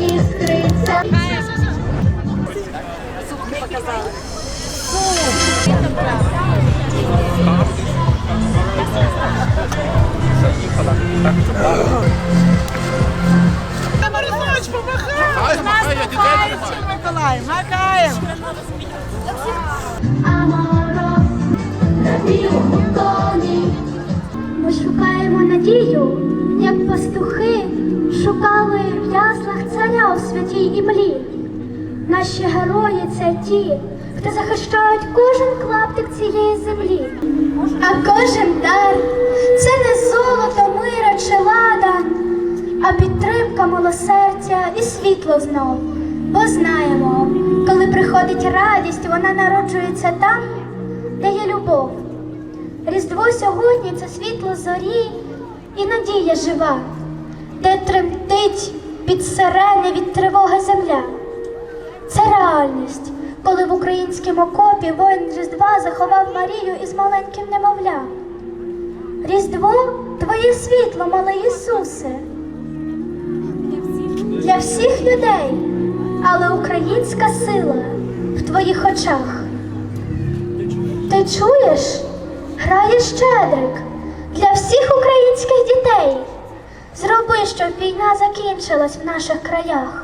Іскриться. Марисович, помахай! Миколай, макаєм! Надію, як пастухи шукали в яслах царя у святій імлі. Наші герої це ті, хто захищають кожен клаптик цієї землі. А кожен дар це не золото, мира чи лада, а підтримка милосердя і світло знов. Бо знаємо, коли приходить радість, вона народжується там, де є любов. Різдво сьогодні це світло зорі і надія жива, де тремтить під сирени від тривоги земля. Це реальність, коли в українському окопі воїн Різдва заховав Марію із маленьким немовлям. Різдво твоє світло, малий Ісусе. Для всіх людей, але українська сила в твоїх очах. Ти чуєш? Грає щедрик для всіх українських дітей. Зроби, щоб війна закінчилась в наших краях.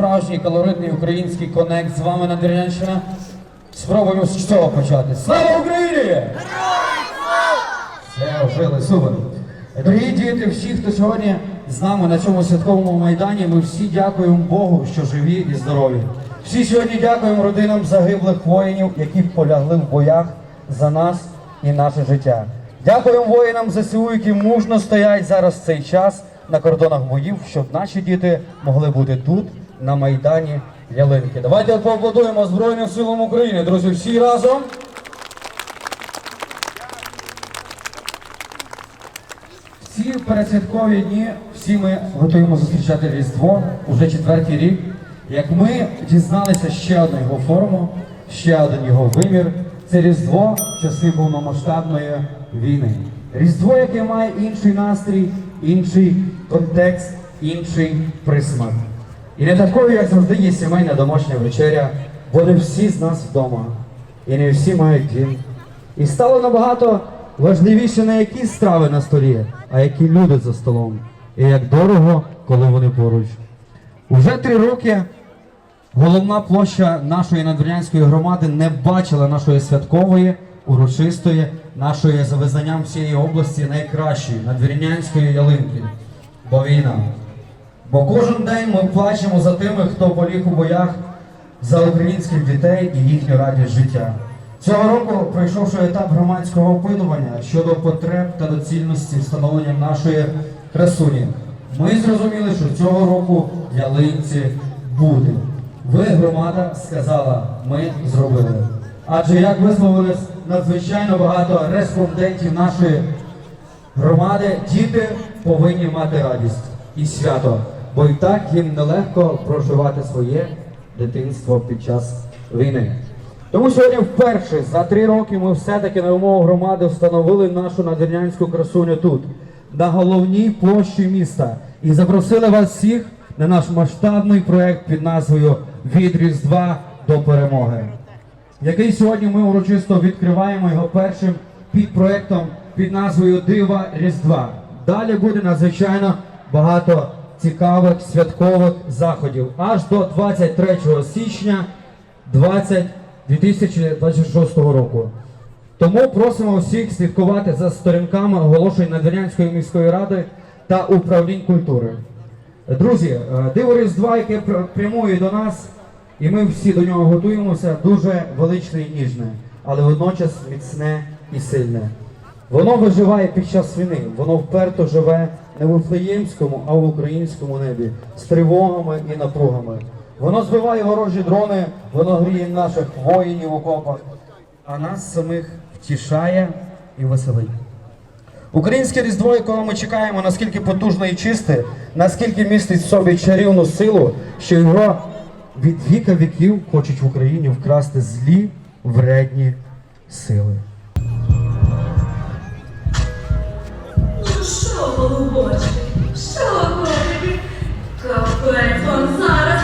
Справжній колоритний український конект з вами Надвірнянщина. Спробуємо з цього почати. Слава Україні! Все, вжили, супер. Дорогі діти, всі, хто сьогодні з нами на цьому святковому майдані, ми всі дякуємо Богу, що живі і здорові. Всі сьогодні дякуємо родинам загиблих воїнів, які полягли в боях за нас і наше життя. Дякуємо воїнам ЗСУ, які мужно стоять зараз цей час на кордонах боїв, щоб наші діти могли бути тут, на Майдані Ялинки. Давайте поаплодуємо Збройним силам України, друзі, всі разом. Ці передсвяткові дні всі ми готуємо зустрічати Різдво уже четвертий рік. Як ми дізналися ще одну його форму, ще один його вимір, це Різдво часи повномасштабної війни. Різдво, яке має інший настрій, інший контекст, інший присмак. І не такою, як завжди, є сімейна домашня вечеря, бо не всі з нас вдома, і не всі мають дім. І стало набагато важливіше не які страви на столі, а які люди за столом. І як дорого, коли вони поруч. Уже три роки головна площа нашої надвірнянської громади не бачила нашої святкової, урочистої, нашої за визнанням всієї області найкращої надвірнянської ялинки. Бо війна. Бо кожен день ми плачемо за тими, хто поліг у боях за українських дітей і їхню радість життя. Цього року, пройшовши етап громадського опитування щодо потреб та доцільності встановлення нашої красуні, ми зрозуміли, що цього року ялинці буде. Ви, громада, сказала, ми зробили. Адже як висловились надзвичайно багато респондентів нашої Громади, діти повинні мати радість і свято, бо і так їм нелегко проживати своє дитинство під час війни. Тому сьогодні вперше за три роки ми все-таки на умову громади встановили нашу надвірнянську красуню тут, на головній площі міста, і запросили вас всіх на наш масштабний проект під назвою Від Різдва до перемоги який сьогодні ми урочисто відкриваємо його першим підпроектом під назвою Дива Різдва. Далі буде надзвичайно багато цікавих святкових заходів аж до 23 січня 20 2026 року. Тому просимо всіх слідкувати за сторінками оголошень Надвірнянської міської ради та управлінь культури. Друзі, е, диво Різдва, яке пр- прямує до нас, і ми всі до нього готуємося, дуже величне і ніжне, але водночас міцне і сильне. Воно виживає під час війни, воно вперто живе не в Вифлеємському, а в українському небі, з тривогами і напругами. Воно збиває ворожі дрони, воно гріє наших воїнів в окопах, а нас самих втішає і веселить. Українське різдво, якого ми чекаємо, наскільки потужне і чисте, наскільки містить в собі чарівну силу, що його від віка віків хочуть в Україні вкрасти злі вредні сили. Що, голубочки, що котики? Капець вам зараз,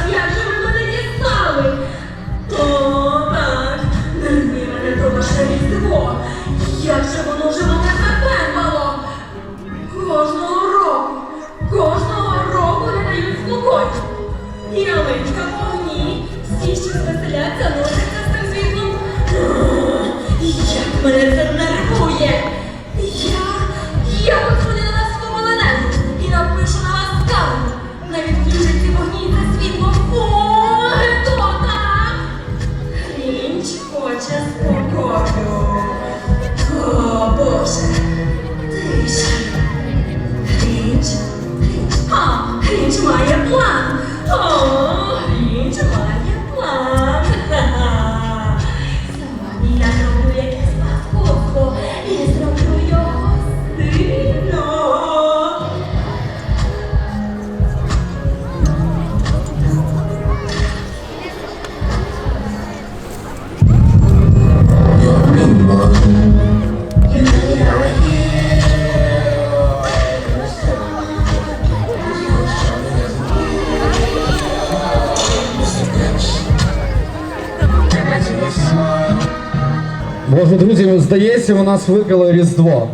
друзі, здається, у нас випало Різдво.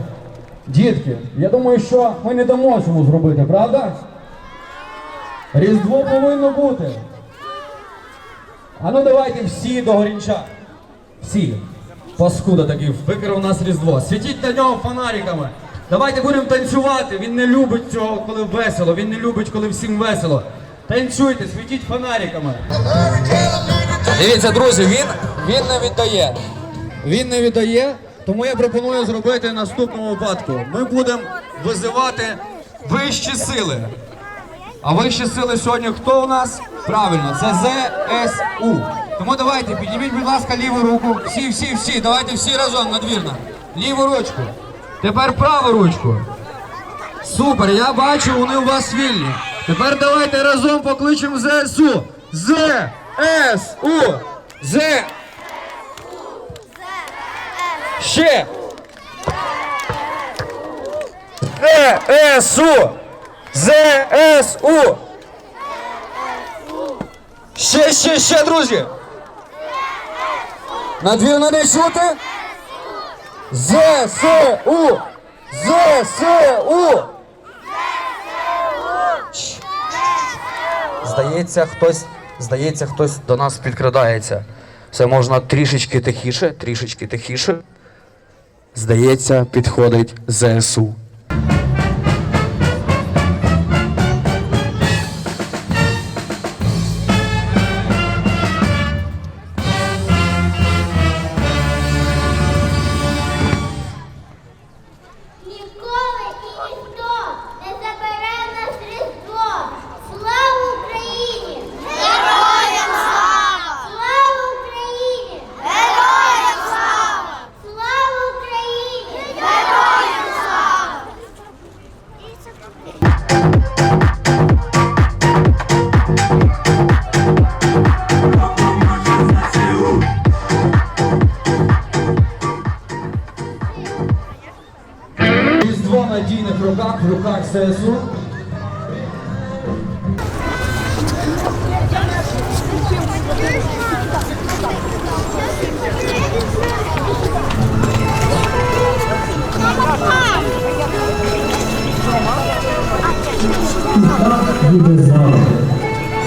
Дітки, я думаю, що ми не дамо цьому зробити, правда? Різдво повинно бути. А ну давайте всі до горінча. Всі. Паскуда такий, викрав у нас Різдво. Світіть на нього фонариками. Давайте будемо танцювати. Він не любить цього, коли весело. Він не любить, коли всім весело. Танцюйте, світіть фонариками. Дивіться, друзі, він, він не віддає. Він не віддає, тому я пропоную зробити в наступному випадку. Ми будемо визивати вищі сили. А вищі сили сьогодні хто у нас? Правильно, це ЗСУ. Тому давайте, підніміть, будь ласка, ліву руку. Всі, всі, всі, давайте всі разом надвірно. Ліву ручку. Тепер праву ручку. Супер, я бачу, вони у вас вільні. Тепер давайте разом покличемо ЗСУ. ЗСУ. З. Ще. ЗСУ. ЗСУ. Ще, ще, ще, друзі. Надвірно не чути? ЗСУ. ЗСУ. Здається, хтось, здається, хтось до нас підкрадається. Це можна трішечки тихіше, трішечки тихіше. Здається, підходить ЗСУ. В руках ЗСУ. буде завжди.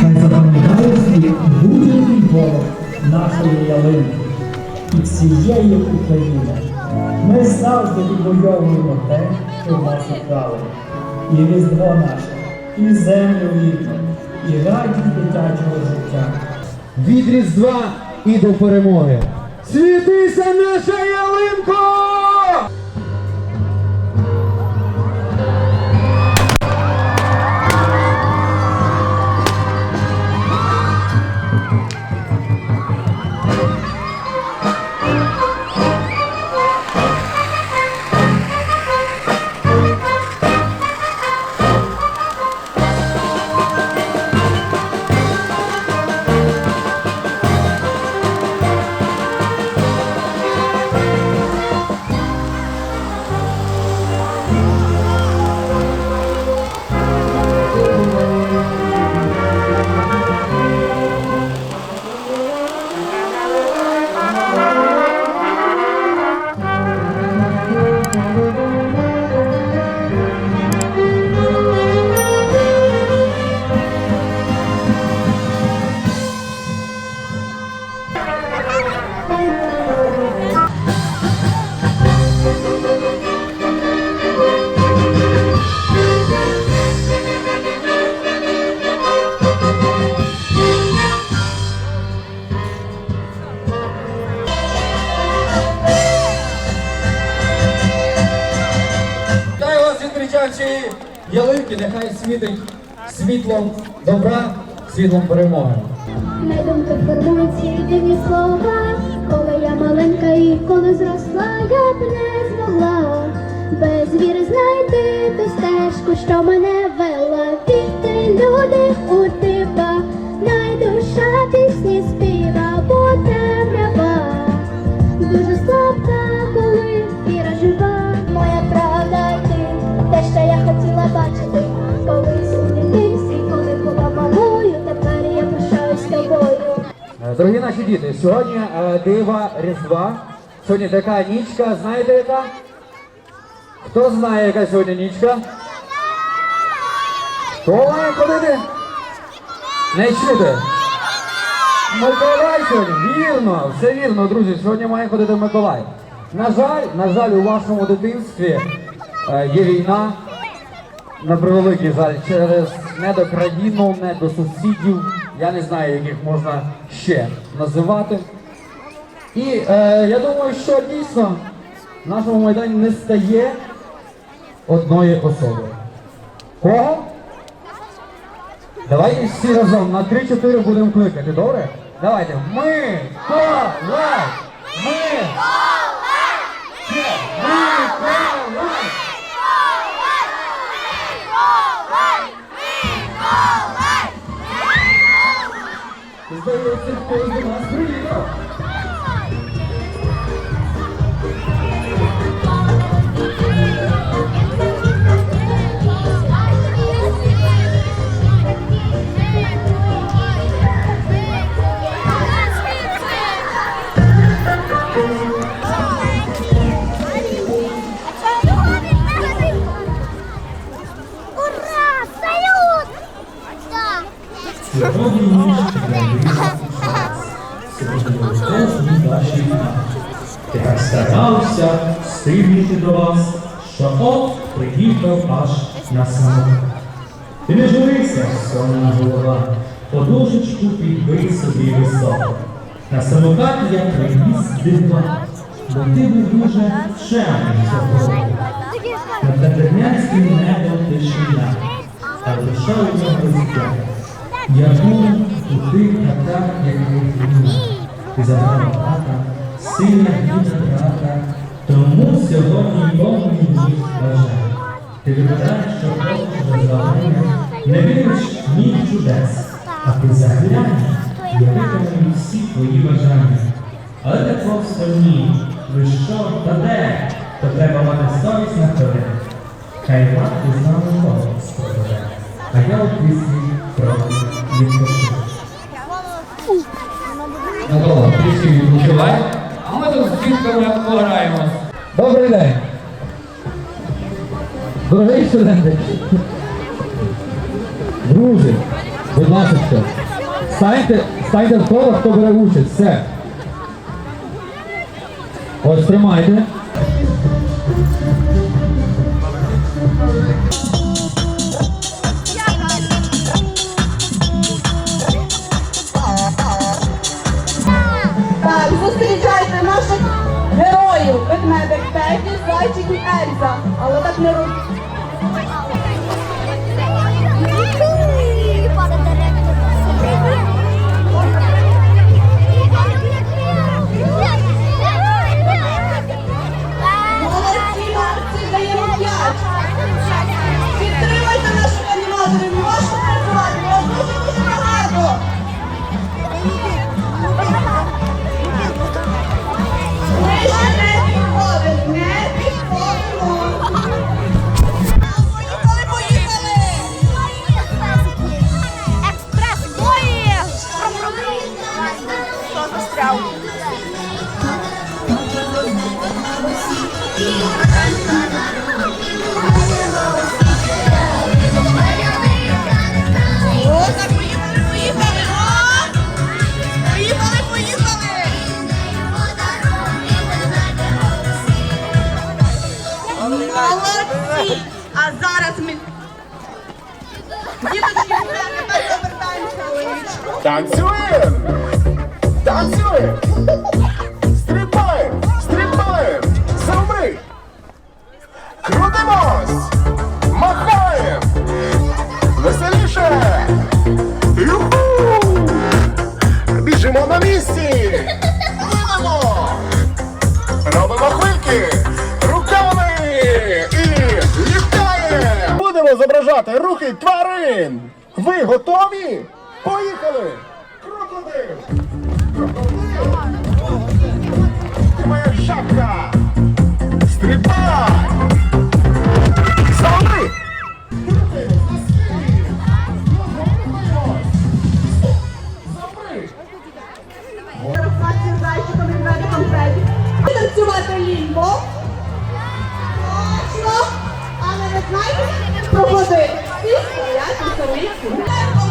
Хай запам'ятає світ будь-який ворог нашої ялинки і всієї України. Ми завжди відвоюємо те, що в нас украли. І різдво наше, і землю рідну, і радість дитячого життя. Від Різдва і до перемоги. Світися наша ялинко! Світлом добра, світлом перемоги. На формуються єдині слова. Коли я маленька і коли зросла, я б не змогла без віри знайти ту стежку, що мене вела. Віти, люди у Дорогі наші діти, сьогодні е, дива Різдва. Сьогодні така нічка, знаєте яка? Хто знає, яка сьогодні нічка? Хто має ходити? Не чути. Миколай сьогодні, вірно, все вірно, друзі. Сьогодні має ходити Миколай. На жаль, на жаль, у вашому дитинстві е, є війна. На превеликий жаль, через не до Я не знаю, яких можна ще називати. І е, я думаю, що дійсно в нашому майдані не стає одної особи. Кого? Давайте всі разом на 3-4 будемо кликати, добре? Давайте. Ми! Колай! Ми! Ще! Миколай! Здається, хтось до нас приїхав. Ура! Салют! Да! Старався встигнути до вас, що от приїхав аж на самоту. Ти не журися, сонна голова, подушечку підбий собі високо. На самокаті я приніс дива, бо ти був дуже чемний цього року. Над Надтернянським небом тишина, а душа у нього. Я був у тих хатах, як ви Ти забрала брата, сина діда брата, тому сьогодні повний міг бажань. Ти вибираєш, що хочеш розвагання, не віриш ні в чудес, а ти заглянеш, я виконую всі твої бажання. Але так просто ні, ви що, та де? То треба мати совість на торі. Хай мати з нами голос а я у пісні трохи відпочину. Микола, трішки відпочивай, тут з дітками пограємось. Добрий день. Дорогий студенти. Друзі, будь ласка, станьте, станьте в коло, хто бере участь. Все. Ось тримайте. Зайчик і Ельза. Але так не робіть. Танцюємо! Танцюємо! Стрибаємо! Стрибаємо! Замри! Крутимось! Махаємо! Веселіше! Юху! Біжимо на місці! Плинемо! Робимо хвильки! Руками! І літаємо! Будемо зображати рухи тварин! Ви готові? Поїхали! Крокодил! Крокодил! Ти моя шапка! Стрибай! Фредді. Танцювати лімбо. Точно. Але ви знаєте, стоять.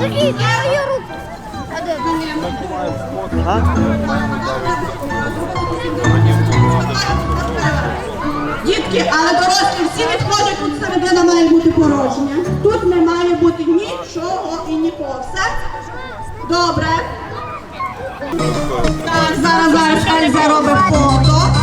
Сергій, я її руку. А де? Дітки, але дорослі всі відходять, тут середина має бути порожня. Тут не має бути нічого і нікого. Все? Добре. Так, зараз, зараз Ельза робить фото.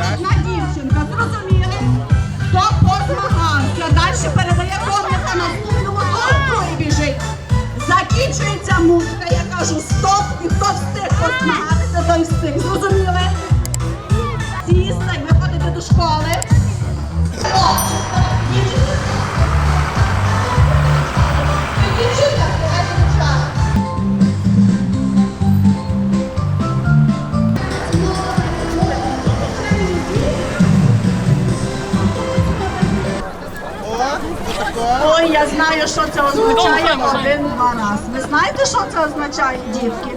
Одна дівчинка. Зрозуміли? Хто позмагався? Далі передає комната наступному толку і біжить. Закінчується музика, я кажу стоп, і хто встиг позмагатися, той встиг. Зрозуміли? Сісти, виходите до школи. О, знаю, що це означає один-два раз. Ви знаєте, що це означає, дітки?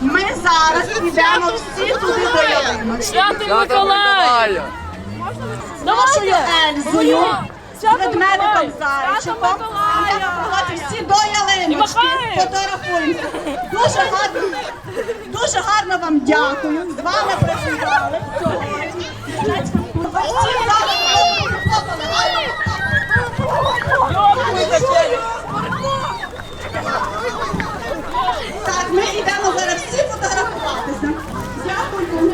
Ми зараз йдемо всі туди до ялиночки. Святий Миколай! Нашою Ельзою, ведмедиком зайчиком. Свято Миколая! Всі до ялиночки. Фотографуємося. Дуже гарно, дуже гарно вам дякую. З вами працювали. Всі зараз Так, ми йдемо зараз всі фотографуватися. Дякую.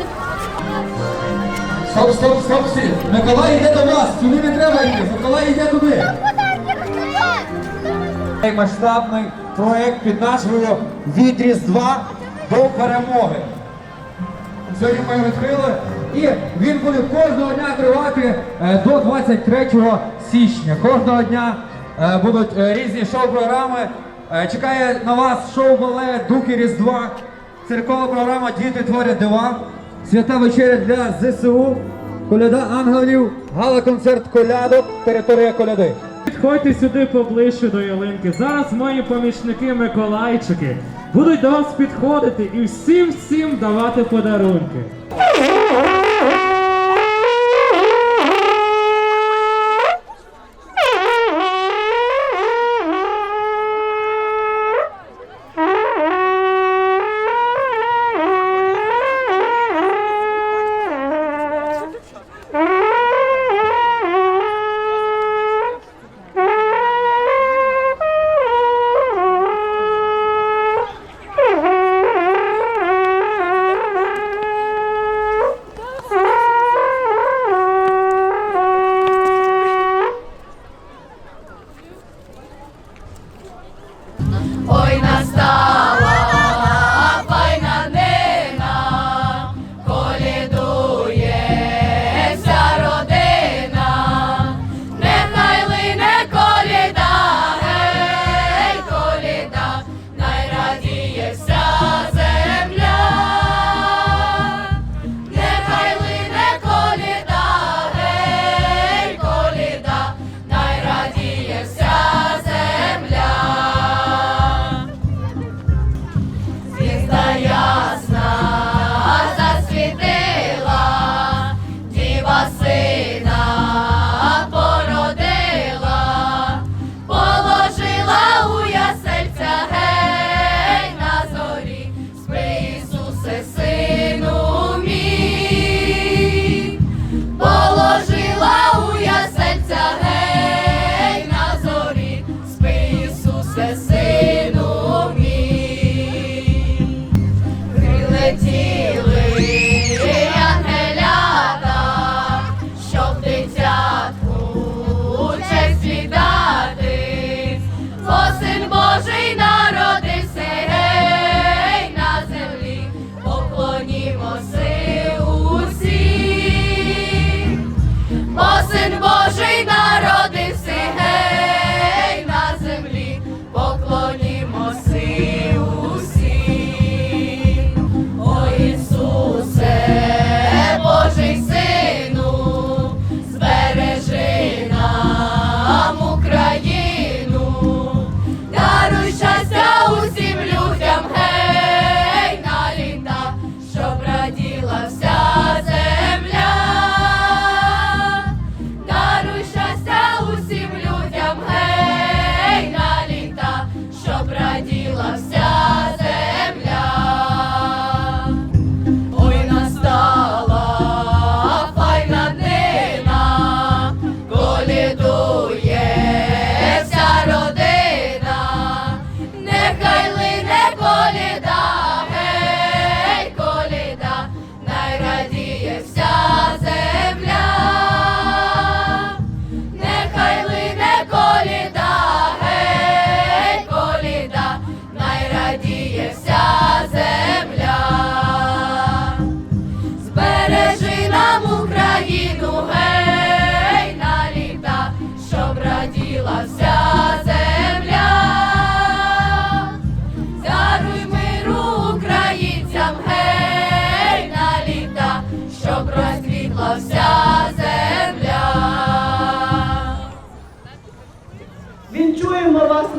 Стоп, стоп, стоп, всі. Миколай йде до вас, туди не треба йти, Миколай йде туди. Цей масштабний проект під назвою Від Різдва до перемоги. Сьогодні ми його відкрили і він буде кожного дня тривати е, до 23 січня. Кожного дня е, будуть е, різні шоу-програми. Е, Чекає на вас шоу-балет Дуки Різдва, церкова програма Діти творять дива, свята вечеря для ЗСУ, коляда ангелів, гала-концерт колядок, територія коляди. Підходьте сюди поближче до ялинки. Зараз мої помічники Миколайчики будуть до вас підходити і всім всім давати подарунки.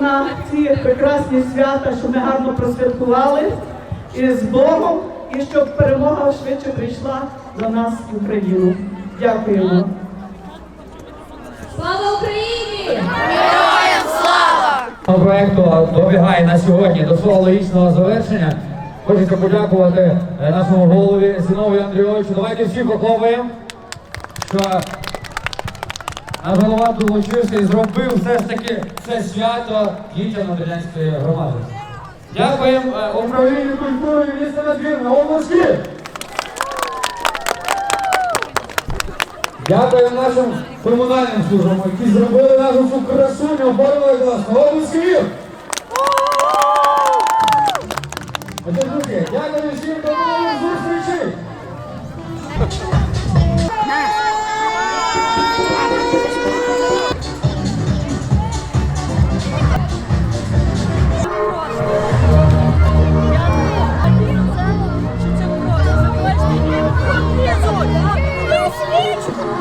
На ці прекрасні свята, що ми гарно просвяткували і з Богом, і щоб перемога швидше прийшла до нас в Україну. Дякуємо. Слава Україні! проекту добігає на сьогодні до свого логічного завершення. Хочеться подякувати е, нашому голові Зіновію Андрійовичу. Давайте всі похлопаємо, що а голова долучився і зробив все ж таки це свято дітям Надолянської громади. Дякуємо е, управлінню культури міста Надвірна, області! Дякуємо нашим комунальним службам, які зробили нашу красуню, оборони класно, області! Отже, друзі, дякую всім, хто 있었어요.